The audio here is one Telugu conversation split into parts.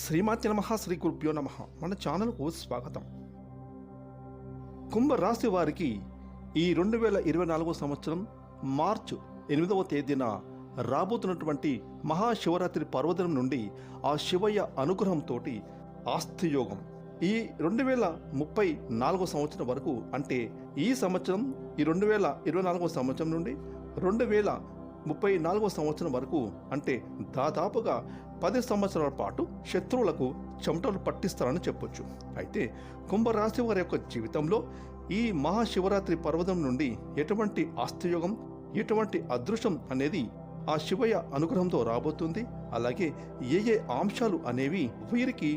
శ్రీమాతి నమ శ్రీ గురుభ్యో నమ. మన ఛానల్కు స్వాగతం. కుంభరాశి వారికి ఈ రెండు వేల ఇరవై నాలుగో సంవత్సరం మార్చు ఎనిమిదవ తేదీన రాబోతున్నటువంటి మహాశివరాత్రి పర్వదినం నుండి ఆ శివయ్య అనుగ్రహంతో ఆస్తియోగం. ఈ రెండు వేల ముప్పై నాలుగో సంవత్సరం వరకు అంటే ఈ సంవత్సరం ఈ రెండు వేల ఇరవై నాలుగో సంవత్సరం నుండి రెండు వేల ముప్పై నాలుగవ సంవత్సరం వరకు అంటే దాదాపుగా పది సంవత్సరాల పాటు శత్రువులకు చెమటలు పట్టిస్తారని చెప్పొచ్చు. అయితే కుంభరాశి వారి యొక్క జీవితంలో ఈ మహాశివరాత్రి పర్వతం నుండి ఎటువంటి ఆస్తియోగం ఎటువంటి అదృష్టం అనేది ఆ శివయ్య అనుగ్రహంతో రాబోతుంది. అలాగే ఏ ఏ అంశాలు అనేవి వీరికి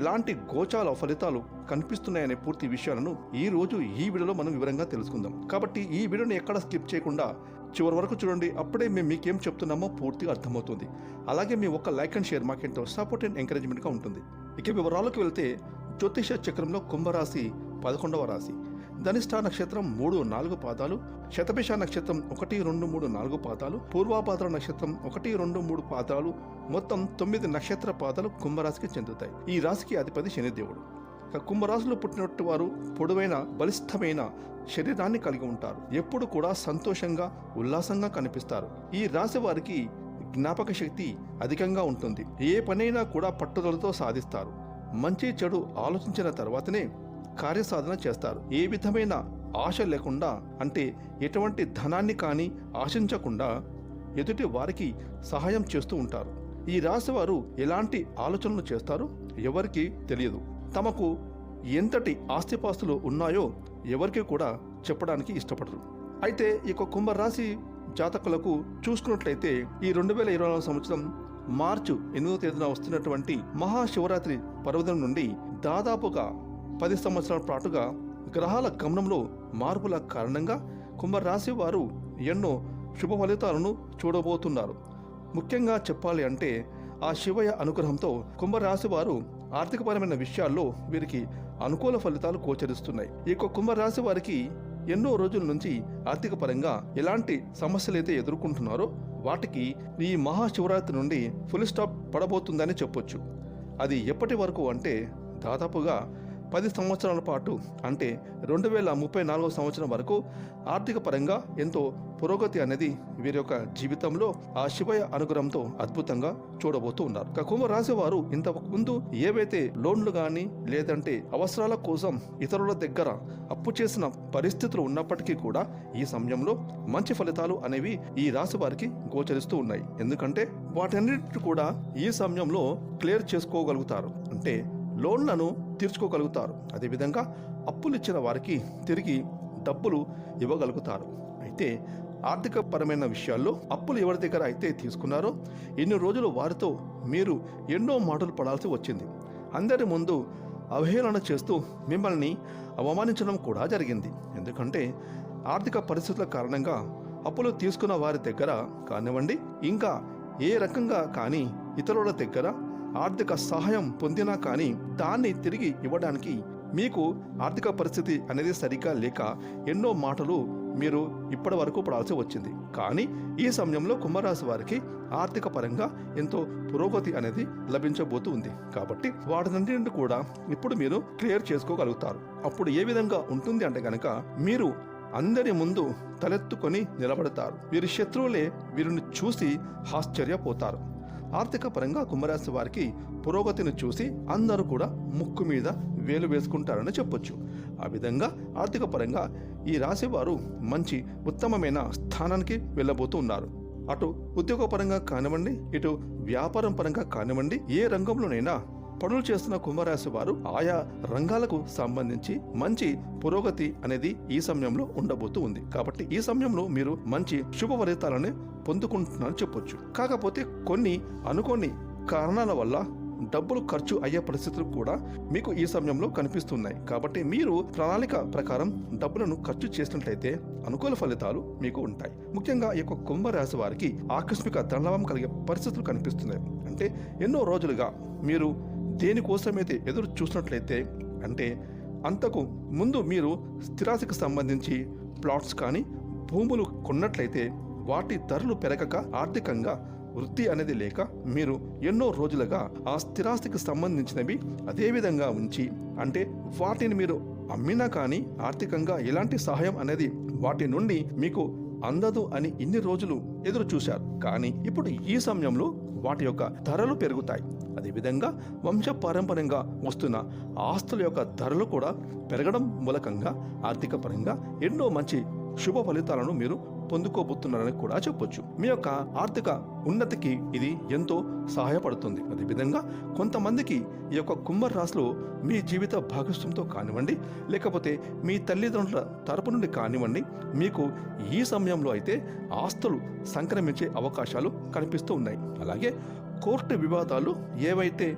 ఎలాంటి గోచాల ఫలితాలు కనిపిస్తున్నాయనే పూర్తి విషయాలను ఈ రోజు ఈ వీడియోలో మనం వివరంగా తెలుసుకుందాం. కాబట్టి ఈ వీడియోని ఎక్కడ స్కిప్ చేయకుండా చివరి వరకు చూడండి అప్పుడే మేము మీకేం చెప్తున్నామో పూర్తిగా అర్థమవుతుంది. అలాగే మీ ఒక్క లైక్ అండ్ షేర్ మాకెంతో సపోర్ట్ అండ్ ఎంకరేజ్మెంట్గా ఉంటుంది. ఇక వివరాలకు వెళ్తే జ్యోతిష చక్రంలో కుంభరాశి పదకొండవ రాశి. ధనిష్ఠా నక్షత్రం మూడు నాలుగు పాదాలు శతభిష నక్షత్రం ఒకటి రెండు మూడు నాలుగు పాదాలు పూర్వాపాద్ర నక్షత్రం ఒకటి రెండు మూడు పాదాలు మొత్తం తొమ్మిది నక్షత్ర పాదాలు కుంభరాశికి చెందుతాయి. ఈ రాశికి అధిపతి శనిదేవుడు కుంభరాశిలో పుట్టినట్టు వారు పొడవైన బలిష్టమైన శరీరాన్ని కలిగి ఉంటారు. ఎప్పుడు కూడా సంతోషంగా ఉల్లాసంగా కనిపిస్తారు. ఈ రాశి వారికి జ్ఞాపక శక్తి అధికంగా ఉంటుంది. ఏ పనైనా కూడా పట్టుదలతో సాధిస్తారు. మంచి చెడు ఆలోచించిన తర్వాతనే కార్యసాధన చేస్తారు. ఏ విధమైన ఆశ లేకుండా అంటే ఎటువంటి ధనాన్ని కానీ ఆశించకుండా ఎదుటి వారికి సహాయం చేస్తూ ఉంటారు. ఈ రాశి వారు ఎలాంటి ఆలోచనలు చేస్తారో ఎవరికి తెలియదు. తమకు ఎంతటి ఆస్తిపాస్తులు ఉన్నాయో ఎవరికి కూడా చెప్పడానికి ఇష్టపడరు. అయితే ఈ యొక్క కుంభరాశి జాతకులకు చూసుకున్నట్లయితే ఈ రెండు వేల ఇరవై నాలుగు సంవత్సరం మార్చి ఎనిమిదో తేదీన వస్తున్నటువంటి మహాశివరాత్రి పర్వదినం నుండి దాదాపుగా పది సంవత్సరాల పాటుగా గ్రహాల గమనంలో మార్పుల కారణంగా కుంభరాశి వారు ఎన్నో శుభ ఫలితాలను చూడబోతున్నారు. ముఖ్యంగా చెప్పాలి అంటే ఆ శివయ అనుగ్రహంతో కుంభరాశి వారు ఆర్థికపరమైన విషయాల్లో వీరికి అనుకూల ఫలితాలు గోచరిస్తున్నాయి. ఈ యొక్క కుంభరాశి వారికి ఎన్నో రోజుల నుంచి ఆర్థిక పరంగా ఎలాంటి సమస్యలైతే ఎదుర్కొంటున్నారో వాటికి ఈ మహాశివరాత్రి నుండి ఫుల్ స్టాప్ పడబోతుందని చెప్పొచ్చు. అది ఎప్పటి వరకు అంటే దాదాపుగా పది సంవత్సరాల పాటు అంటే రెండు వేల ముప్పై నాలుగో సంవత్సరం వరకు ఆర్థిక పరంగా ఎంతో పురోగతి అనేది వీరి యొక్క జీవితంలో ఆ శివయ అనుగ్రహంతో అద్భుతంగా చూడబోతూ ఉన్నారు. ఇక కుంభరాశి వారు ఇంతకు ముందు ఏవైతే లోన్లు కానీ లేదంటే అవసరాల కోసం ఇతరుల దగ్గర అప్పు చేసిన పరిస్థితులు ఉన్నప్పటికీ కూడా ఈ సమయంలో మంచి ఫలితాలు అనేవి ఈ రాశి వారికి గోచరిస్తూ ఉన్నాయి. ఎందుకంటే వాటన్నిటి కూడా ఈ సమయంలో క్లియర్ చేసుకోగలుగుతారు. అంటే లోన్లను తీర్చుకోగలుగుతారు. అదేవిధంగా అప్పులు ఇచ్చిన వారికి తిరిగి డబ్బులు ఇవ్వగలుగుతారు. అయితే ఆర్థిక పరమైన విషయాల్లో అప్పులు ఎవరి దగ్గర అయితే తీసుకున్నారో ఎన్ని రోజులు వారితో మీరు ఎన్నో మాటలు పడాల్సి వచ్చింది. అందరి ముందు అవహేళన చేస్తూ మిమ్మల్ని అవమానించడం కూడా జరిగింది. ఎందుకంటే ఆర్థిక పరిస్థితుల కారణంగా అప్పులు తీసుకున్న వారి దగ్గర కానివ్వండి ఇంకా ఏ రకంగా కానీ ఇతరుల దగ్గర ఆర్థిక సహాయం పొందినా కానీ దాన్ని తిరిగి ఇవ్వడానికి మీకు ఆర్థిక పరిస్థితి అనేది సరిగ్గా లేక ఎన్నో మాటలు మీరు ఇప్పటి వరకు పడాల్సి వచ్చింది. కానీ ఈ సమయంలో కుంభరాశి వారికి ఆర్థిక పరంగా ఎంతో పురోగతి అనేది లభించబోతూ ఉంది. కాబట్టి వాటినన్నింటిని కూడా ఇప్పుడు మీరు క్లియర్ చేసుకోగలుగుతారు. అప్పుడు ఏ విధంగా ఉంటుంది అంటే గనక మీరు అందరి ముందు తలెత్తుకొని నిలబడతారు. వీరి శత్రువులే వీరిని చూసి ఆశ్చర్యపోతారు. ఆర్థిక పరంగా కుంభరాశి వారికి పురోగతిని చూసి అందరూ కూడా ముక్కు మీద వేలు వేసుకుంటారని చెప్పొచ్చు. ఆ విధంగా ఆర్థిక పరంగా ఈ రాశి వారు మంచి ఉత్తమమైన స్థానానికి వెళ్ళబోతూ ఉన్నారు. అటు ఉద్యోగపరంగా కానివ్వండి ఇటు వ్యాపారం పరంగా కానివ్వండి ఏ రంగంలోనైనా పనులు చేస్తున్న కుంభరాశి వారు ఆయా రంగాలకు సంబంధించి మంచి పురోగతి అనేది ఈ సమయంలో ఉండబోతూ ఉంది. కాబట్టి ఈ సమయంలో మీరు మంచి శుభ ఫలితాలని పొందుకుంటున్నారని చెప్పొచ్చు. కాకపోతే కొన్ని అనుకోని కారణాల వల్ల డబ్బులు ఖర్చు అయ్యే పరిస్థితులు కూడా మీకు ఈ సమయంలో కనిపిస్తున్నాయి. కాబట్టి మీరు ప్రణాళిక ప్రకారం డబ్బులను ఖర్చు చేసినట్లయితే అనుకూల ఫలితాలు మీకు ఉంటాయి. ముఖ్యంగా ఈ యొక్క కుంభరాశి వారికి ఆకస్మిక ధనలాభం కలిగే పరిస్థితులు కనిపిస్తున్నాయి. అంటే ఎన్నో రోజులుగా మీరు దేనికోసమైతే ఎదురు చూసినట్లయితే అంటే అంతకు ముందు మీరు స్థిరాశికి సంబంధించి ప్లాట్స్ కానీ భూములు కొన్నట్లయితే వాటి ధరలు పెరగక ఆర్థికంగా వృత్తి అనేది లేక మీరు ఎన్నో రోజులుగా ఆ స్థిరాస్తికి సంబంధించినవి అదేవిధంగా ఉంచి అంటే వాటిని మీరు అమ్మినా కానీ ఆర్థికంగా ఎలాంటి సహాయం అనేది వాటి నుండి మీకు అందదు అని ఇన్ని రోజులు ఎదురు చూశారు. కానీ ఇప్పుడు ఈ సమయంలో వాటి యొక్క ధరలు పెరుగుతాయి. అదేవిధంగా వంశపారంపర్యంగా వస్తున్న ఆస్తుల యొక్క ధరలు కూడా పెరగడం మూలకంగా ఆర్థిక పరంగా ఎన్నో మంచి శుభ ఫలితాలను మీరు పొందుకోబోతున్నారని కూడా చెప్పొచ్చు. మీ యొక్క ఆర్థిక ఉన్నతికి ఇది ఎంతో సహాయపడుతుంది. అదేవిధంగా కొంతమందికి ఈ యొక్క కుమ్మర్ రాశిలో మీ జీవిత భాగస్వంతో కానివ్వండి లేకపోతే మీ తల్లిదండ్రుల తరపు నుండి కానివ్వండి మీకు ఈ సమయంలో అయితే ఆస్తులు సంక్రమించే అవకాశాలు కనిపిస్తూ ఉన్నాయి. అలాగే కోర్టు వివాదాలు ఏవైతే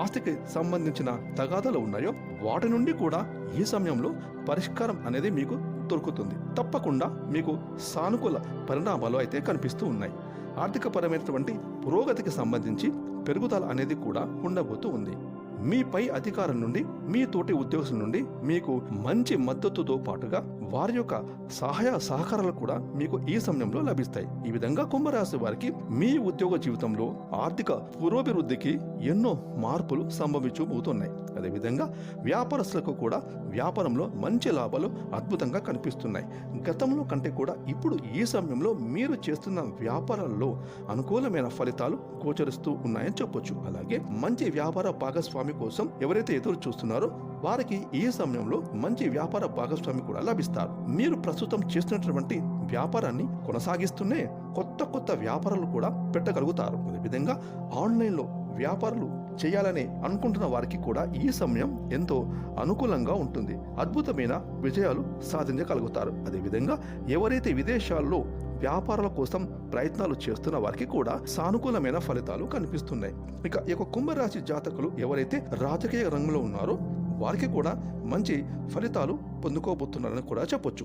ఆస్తికి సంబంధించిన తగాదాలు ఉన్నాయో వాటి నుండి కూడా ఈ సమయంలో పరిష్కారం అనేది మీకు దొరుకుతుంది. తప్పకుండా మీకు సానుకూల పరిణామాలు అయితే కనిపిస్తూ ఉన్నాయి. ఆర్థికపరమైనటువంటి పురోగతికి సంబంధించి పెరుగుదల అనేది కూడా ఉండబోతూ ఉంది. మీ పై అధికారం నుండి మీ తోటి ఉద్యోగం నుండి మీకు మంచి మద్దతుతో పాటుగా వారి యొక్క సహాయ సహకారాలు కూడా మీకు ఈ సమయంలో లభిస్తాయి. ఈ విధంగా కుంభరాశి వారికి మీ ఉద్యోగ జీవితంలో ఆర్థిక పురోభివృద్ధికి ఎన్నో మార్పులు సంభవించబోతున్నాయి. అదేవిధంగా వ్యాపారస్తులకు కూడా వ్యాపారంలో మంచి లాభాలు అద్భుతంగా కనిపిస్తున్నాయి. గతంలో కంటే కూడా ఇప్పుడు ఈ సమయంలో మీరు చేస్తున్న వ్యాపారాల్లో అనుకూలమైన ఫలితాలు గోచరిస్తూ ఉన్నాయని చెప్పొచ్చు. అలాగే మంచి వ్యాపార భాగస్వామి కోసం ఎవరైతే ఎదురు చూస్తున్నారో వారికి ఈ సమయంలో మంచి వ్యాపార భాగస్వామి కూడా లభిస్తారు. మీరు ప్రస్తుతం చేస్తున్నటువంటి వ్యాపారాన్ని కొనసాగిస్తూనే కొత్త కొత్త వ్యాపారాలు కూడా పెట్టగలుగుతారు. అదేవిధంగా ఆన్లైన్లో వ్యాపారాలు చేయాలని అనుకుంటున్న వారికి కూడా ఈ సమయం ఎంతో అనుకూలంగా ఉంటుంది. అద్భుతమైన విజయాలు సాధించగలుగుతారు. అదేవిధంగా ఎవరైతే విదేశాల్లో వ్యాపారాల కోసం ప్రయత్నాలు చేస్తున్న వారికి కూడా సానుకూలమైన ఫలితాలు కనిపిస్తున్నాయి. ఇక ఈ యొక్క కుంభరాశి జాతకులు ఎవరైతే రాజకీయ రంగంలో ఉన్నారో వారికి కూడా మంచి ఫలితాలు పొందుకోబోతున్నారని కూడా చెప్పొచ్చు.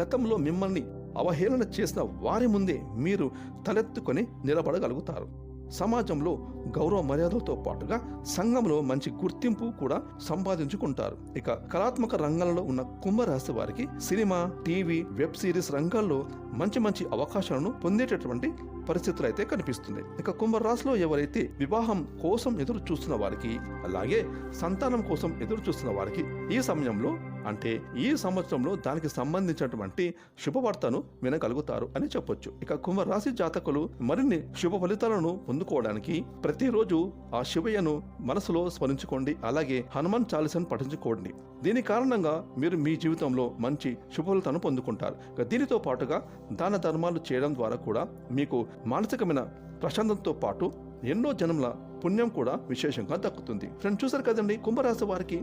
గతంలో మిమ్మల్ని అవహేళన చేసిన వారి ముందే మీరు తలెత్తుకొని నిలబడగలుగుతారు. సమాజంలో గౌరవ మర్యాదలతో పాటుగా సంఘంలో మంచి గుర్తింపు కూడా సంపాదించుకుంటారు. ఇక కళాత్మక రంగాలలో ఉన్న కుంభరాశి వారికి సినిమా టీవీ వెబ్ సిరీస్ రంగాల్లో మంచి మంచి అవకాశాలను పొందేటటువంటి పరిస్థితులు అయితే కనిపిస్తుంది ఇక కుంభరాశిలో ఎవరైతే వివాహం కోసం ఎదురు చూస్తున్న వారికి అలాగే సంతానం కోసం ఎదురు చూస్తున్న వారికి ఈ సమయంలో అంటే ఈ సంవత్సరంలో దానికి సంబంధించినటువంటి శుభవార్తను వినగలుగుతారు అని చెప్పొచ్చు. ఇక కుంభరాశి జాతకులు మరిన్ని శుభ ఫలితాలను పొందుకోవడానికి ప్రతిరోజు ఆ శివయ్యను మనసులో స్మరించుకోండి. అలాగే హనుమాన్ చాలీసాను పఠించుకోండి. దీని కారణంగా మీరు మీ జీవితంలో మంచి శుభ ఫలితాలను పొందుకుంటారు. దీనితో పాటుగా దాన ధర్మాలు చేయడం ద్వారా కూడా మీకు మానసికమైన ప్రశాంతంతో పాటు ఎన్నో జన్మల పుణ్యం కూడా విశేషంగా దక్కుతుంది. ఫ్రెండ్ చూసారు కదండి కుంభరాశి వారికి?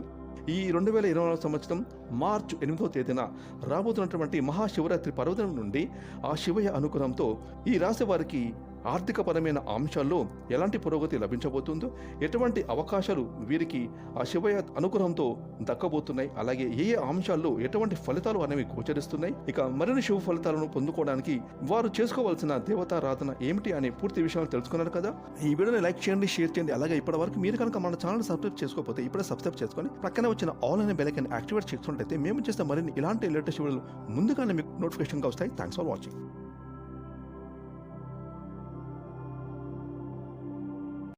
ఈ రెండు వేల ఇరవై నాలుగు సంవత్సరం మార్చి ఎనిమిదవ తేదీన రాబోతున్నటువంటి మహాశివరాత్రి పర్వదినం నుండి ఆ శివయ అనుగ్రహంతో ఈ రాశి వారికి ఆర్థికపరమైన అంశాల్లో ఎలాంటి పురోగతి లభించబోతుందో ఎటువంటి అవకాశాలు వీరికి ఆ శివయ అనుగ్రహంతో దక్కబోతున్నాయి అలాగే ఏ ఏ అంశాల్లో ఎటువంటి ఫలితాలు అనేవి గోచరిస్తున్నాయి ఇక మరిన్ని శుభ ఫలితాలను పొందుకోవడానికి వారు చేసుకోవాల్సిన దేవతారాధన ఏమిటి అనే పూర్తి విషయాలు తెలుసుకున్నారు కదా? ఈ వీడియోని లైక్ చేయండి షేర్ చేయండి అలాగే ఇప్పటి వరకు మీరు కనుక మన ఛానల్ సబ్స్క్రైబ్ చేసుకోకపోతే ఇప్పుడే సబ్స్క్రైబ్ చేసుకొని పక్కన వచ్చిన ఆల్ అనే బెల్ ఐకాన్ యాక్టివేట్ చేస్తుంటే మేము చేసిన మరిన్ని ఇలాంటి లేటెస్ట్ వీడియోలు ముందుగానే మీకు నోటిఫికేషన్గా వస్తాయి. Thanks for watching